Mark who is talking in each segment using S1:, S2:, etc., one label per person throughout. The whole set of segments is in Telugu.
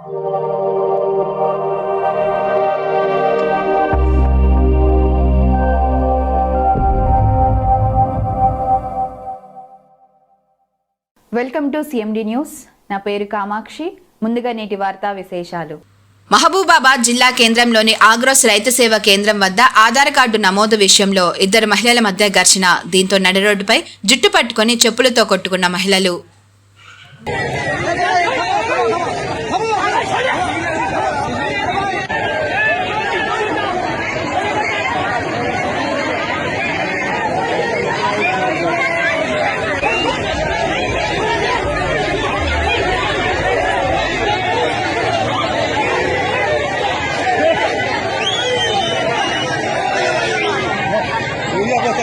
S1: Welcome to CMD news. నా పేరు కామాక్షి. ముందుగా నేటి వార్తా విశేషాలు.
S2: మహబూబాబాద్ జిల్లా కేంద్రంలోని ఆగ్రోస్ రైతు సేవ కేంద్రం వద్ద ఆధార్ కార్డు నమోదు విషయంలో ఇద్దరు మహిళల మధ్య ఘర్షణ. దీంతో నడిరోడ్డుపై జుట్టు పట్టుకుని చెప్పులతో కొట్టుకున్న మహిళలు.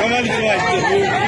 S3: Vamos lá